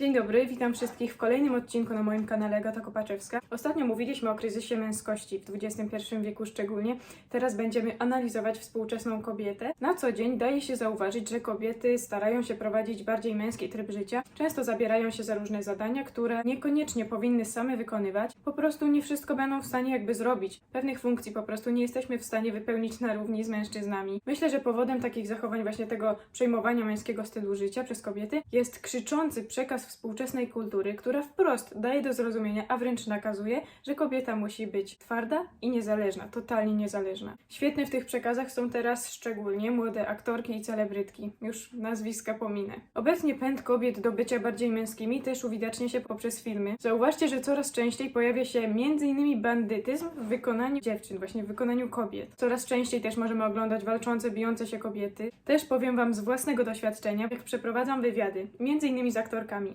Dzień dobry, witam wszystkich w kolejnym odcinku na moim kanale Agata Kopaczewska. Ostatnio mówiliśmy o kryzysie męskości w XXI wieku szczególnie. Teraz będziemy analizować współczesną kobietę. Na co dzień daje się zauważyć, że kobiety starają się prowadzić bardziej męski tryb życia. Często zabierają się za różne zadania, które niekoniecznie powinny same wykonywać. Po prostu nie wszystko będą w stanie jakby zrobić. Pewnych funkcji po prostu nie jesteśmy w stanie wypełnić na równi z mężczyznami. Myślę, że powodem takich zachowań właśnie tego przejmowania męskiego stylu życia przez kobiety jest krzyczący przekaz współczesnej kultury, która wprost daje do zrozumienia, a wręcz nakazuje, że kobieta musi być twarda i niezależna, totalnie niezależna. Świetne w tych przekazach są teraz szczególnie młode aktorki i celebrytki. Już nazwiska pominę. Obecnie pęd kobiet do bycia bardziej męskimi też uwidacznia się poprzez filmy. Zauważcie, że coraz częściej pojawia się m.in. bandytyzm w wykonaniu dziewczyn, właśnie w wykonaniu kobiet. Coraz częściej też możemy oglądać walczące, bijące się kobiety. Też powiem Wam z własnego doświadczenia, jak przeprowadzam wywiady, m.in. z aktorkami.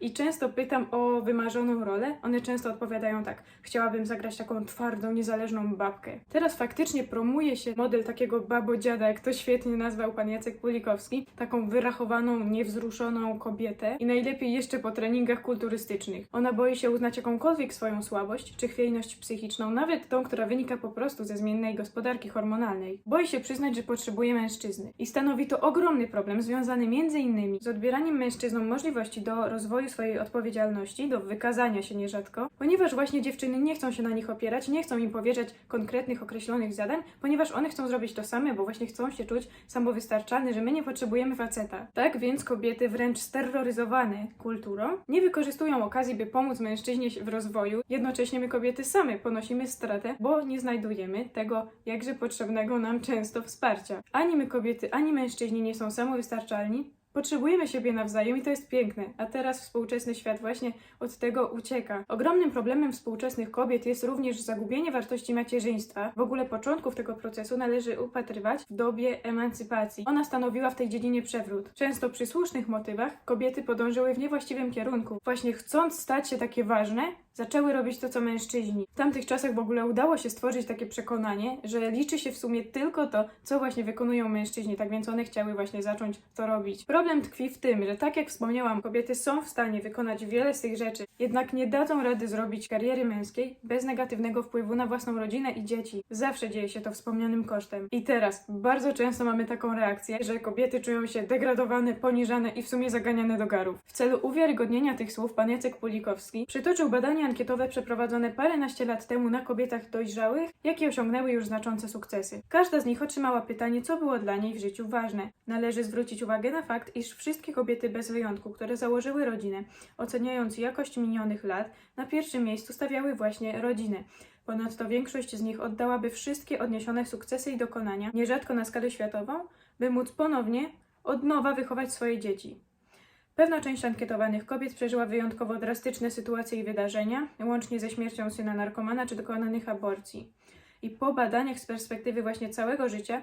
I często pytam o wymarzoną rolę. One często odpowiadają tak: Chciałabym zagrać taką twardą, niezależną babkę. Teraz faktycznie promuje się model takiego babodziada, jak to świetnie nazwał pan Jacek Pulikowski, taką wyrachowaną, niewzruszoną kobietę i najlepiej jeszcze po treningach kulturystycznych. Ona boi się uznać jakąkolwiek swoją słabość czy chwiejność psychiczną, nawet tą, która wynika po prostu ze zmiennej gospodarki hormonalnej. Boi się przyznać, że potrzebuje mężczyzny. I stanowi to ogromny problem związany między innymi z odbieraniem mężczyznom możliwości do rozwoju swojej odpowiedzialności, do wykazania się nierzadko, ponieważ właśnie dziewczyny nie chcą się na nich opierać, nie chcą im powierzać konkretnych, określonych zadań, ponieważ one chcą zrobić to same, bo właśnie chcą się czuć samowystarczalne, że my nie potrzebujemy faceta. Tak więc kobiety wręcz steroryzowane kulturą nie wykorzystują okazji, by pomóc mężczyźnie w rozwoju, jednocześnie my kobiety same ponosimy stratę, bo nie znajdujemy tego jakże potrzebnego nam często wsparcia. Ani my kobiety, ani mężczyźni nie są samowystarczalni, Potrzebujemy siebie nawzajem i to jest piękne, a teraz współczesny świat właśnie od tego ucieka. Ogromnym problemem współczesnych kobiet jest również zagubienie wartości macierzyństwa. W ogóle początków tego procesu należy upatrywać w dobie emancypacji. Ona stanowiła w tej dziedzinie przewrót. Często przy słusznych motywach kobiety podążyły w niewłaściwym kierunku. Właśnie chcąc stać się takie ważne, zaczęły robić to, co mężczyźni. W tamtych czasach w ogóle udało się stworzyć takie przekonanie, że liczy się w sumie tylko to, co właśnie wykonują mężczyźni, tak więc one chciały właśnie zacząć to robić. Problem tkwi w tym, że tak jak wspomniałam, kobiety są w stanie wykonać wiele z tych rzeczy, jednak nie dadzą rady zrobić kariery męskiej bez negatywnego wpływu na własną rodzinę i dzieci. Zawsze dzieje się to wspomnianym kosztem. I teraz bardzo często mamy taką reakcję, że kobiety czują się degradowane, poniżane i w sumie zaganiane do garów. W celu uwiarygodnienia tych słów pan Jacek Pulikowski przytoczył badania ankietowe przeprowadzone paręnaście lat temu na kobietach dojrzałych, jakie osiągnęły już znaczące sukcesy. Każda z nich otrzymała pytanie, co było dla niej w życiu ważne. Należy zwrócić uwagę na fakt, iż wszystkie kobiety bez wyjątku, które założyły rodzinę, oceniając jakość minionych lat, na pierwszym miejscu stawiały właśnie rodzinę. Ponadto większość z nich oddałaby wszystkie odniesione sukcesy i dokonania, nierzadko na skalę światową, by móc ponownie od nowa wychować swoje dzieci. Pewna część ankietowanych kobiet przeżyła wyjątkowo drastyczne sytuacje i wydarzenia, łącznie ze śmiercią syna narkomana czy dokonanych aborcji. I po badaniach z perspektywy właśnie całego życia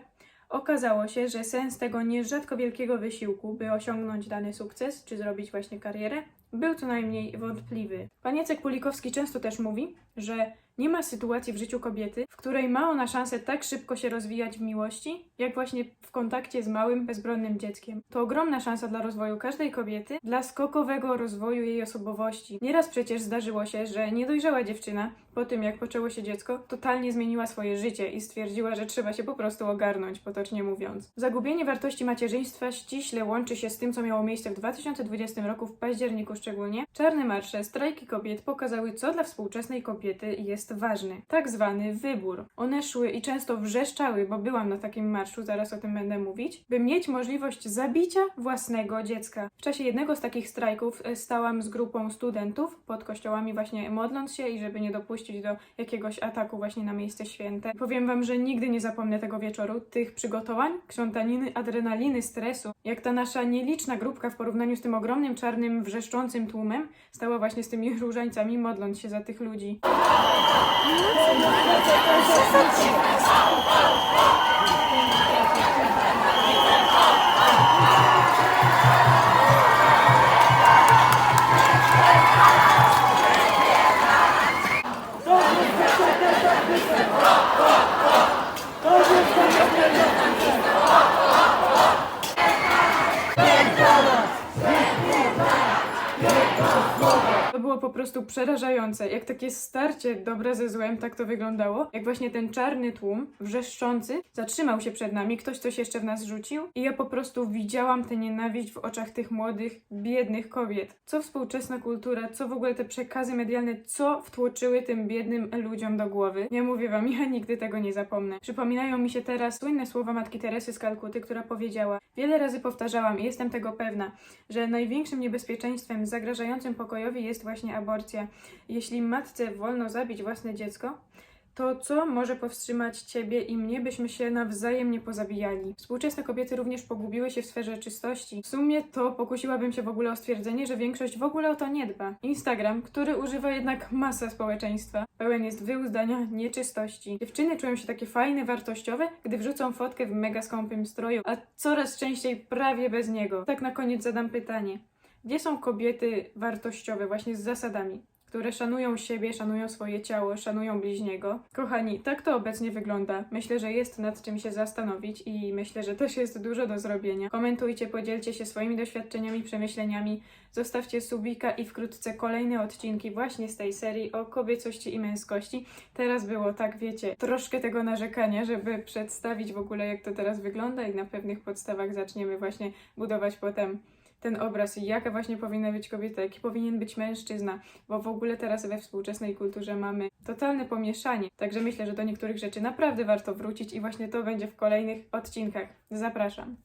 okazało się, że sens tego nierzadko wielkiego wysiłku, by osiągnąć dany sukces czy zrobić właśnie karierę, był co najmniej wątpliwy. Pan Jacek Pulikowski często też mówi, że nie ma sytuacji w życiu kobiety, w której ma ona szansę tak szybko się rozwijać w miłości, jak właśnie w kontakcie z małym, bezbronnym dzieckiem. To ogromna szansa dla rozwoju każdej kobiety, dla skokowego rozwoju jej osobowości. Nieraz przecież zdarzyło się, że niedojrzała dziewczyna, po tym jak poczęło się dziecko, totalnie zmieniła swoje życie i stwierdziła, że trzeba się po prostu ogarnąć, potocznie mówiąc. Zagubienie wartości macierzyństwa ściśle łączy się z tym, co miało miejsce w 2020 roku, w październiku szczególnie. Czarne marsze, strajki kobiet pokazały, co dla współczesnej kobiety jest ważny. Tak zwany wybór. One szły i często wrzeszczały, bo byłam na takim marszu, zaraz o tym będę mówić, by mieć możliwość zabicia własnego dziecka. W czasie jednego z takich strajków e, stałam z grupą studentów pod kościołami właśnie modląc się i żeby nie dopuścić do jakiegoś ataku właśnie na miejsce święte. Powiem wam, że nigdy nie zapomnę tego wieczoru, tych przygotowań, krzątaniny, adrenaliny, stresu. Jak ta nasza nieliczna grupka w porównaniu z tym ogromnym, czarnym, wrzeszczącym tłumem stała właśnie z tymi różańcami modląc się za tych ludzi. To było po prostu przerażające. Jak takie starcie dobre ze złem, tak to wyglądało. Jak właśnie ten czarny tłum, wrzeszczący, zatrzymał się przed nami, ktoś coś jeszcze w nas rzucił i ja po prostu widziałam tę nienawiść w oczach tych młodych, biednych kobiet. Co współczesna kultura, co w ogóle te przekazy medialne, co wtłoczyły tym biednym ludziom do głowy. Nie mówię wam, ja nigdy tego nie zapomnę. Przypominają mi się teraz słynne słowa matki Teresy z Kalkuty, która powiedziała: Wiele razy powtarzałam i jestem tego pewna, że największym niebezpieczeństwem zagrażającym pokojowi jest właśnie aborcja. Jeśli matce wolno zabić własne dziecko, to co może powstrzymać ciebie i mnie, byśmy się nawzajem nie pozabijali? Współczesne kobiety również pogubiły się w sferze czystości. W sumie to pokusiłabym się w ogóle o stwierdzenie, że większość w ogóle o to nie dba. Instagram, który używa jednak masa społeczeństwa, pełen jest wyuzdania nieczystości. Dziewczyny czują się takie fajne, wartościowe, gdy wrzucą fotkę w mega skąpym stroju, a coraz częściej prawie bez niego. Tak na koniec zadam pytanie. Gdzie są kobiety wartościowe, właśnie z zasadami? które szanują siebie, szanują swoje ciało, szanują bliźniego. Kochani, tak to obecnie wygląda. Myślę, że jest nad czym się zastanowić i myślę, że też jest dużo do zrobienia. Komentujcie, podzielcie się swoimi doświadczeniami, przemyśleniami, zostawcie subika i wkrótce kolejne odcinki właśnie z tej serii o kobiecości i męskości. Teraz było, tak wiecie, troszkę tego narzekania, żeby przedstawić w ogóle jak to teraz wygląda i na pewnych podstawach zaczniemy właśnie budować potem ten obraz jaka właśnie powinna być kobieta, jaki powinien być mężczyzna, bo w ogóle teraz we współczesnej kulturze mamy totalne pomieszanie. Także myślę, że do niektórych rzeczy naprawdę warto wrócić i właśnie to będzie w kolejnych odcinkach. Zapraszam.